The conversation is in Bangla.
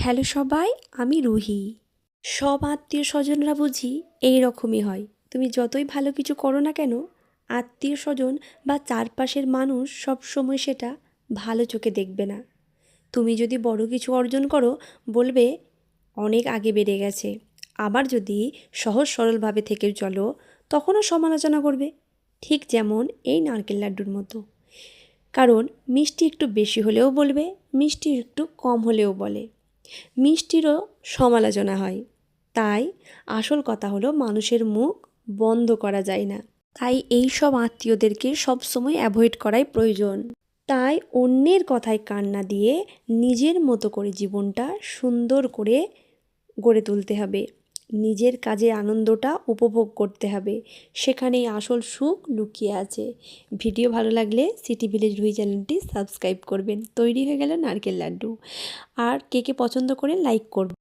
হ্যালো সবাই, আমি রুহি। সব আত্মীয় স্বজনরা বুঝি এই রকমই হয়। তুমি যতই ভালো কিছু করো না কেন, আত্মীয় স্বজন বা চারপাশের মানুষ সব সময় সেটা ভালো চোখে দেখবে না। তুমি যদি বড় কিছু অর্জন করো, বলবে, অনেক আগে বেড়ে গেছে। আবার যদি সহজ সরলভাবে থেকে চলো, তখনও সমালোচনা করবে। ঠিক যেমন এই নারকেল লাড্ডুর মতো। কারণ মিষ্টি একটু বেশি হলেও বলবে, মিষ্টি একটু কম হলেও বলে। মিষ্টিরও সমালোচনা হয়। তাই আসল কথা হলো মানুষের মুখ বন্ধ করা যায় না। তাই এই সব আত্মীয়দেরকে সবসময় অ্যাভয়েড করাই প্রয়োজন। তাই অন্যের কথায় কান্না দিয়ে নিজের মতো করে জীবনটা সুন্দর করে গড়ে তুলতে হবে। নিজের কাজে আনন্দটা উপভোগ করতে হবে। সেখানেই আসল সুখ লুকিয়ে আছে। ভিডিও ভালো লাগলে সিটি ভিলেজ রুই চ্যানেলটি সাবস্ক্রাইব করবেন। তৈরি হয়ে গেল নারকেল লাড্ডু। আর কে কে পছন্দ করে লাইক করবেন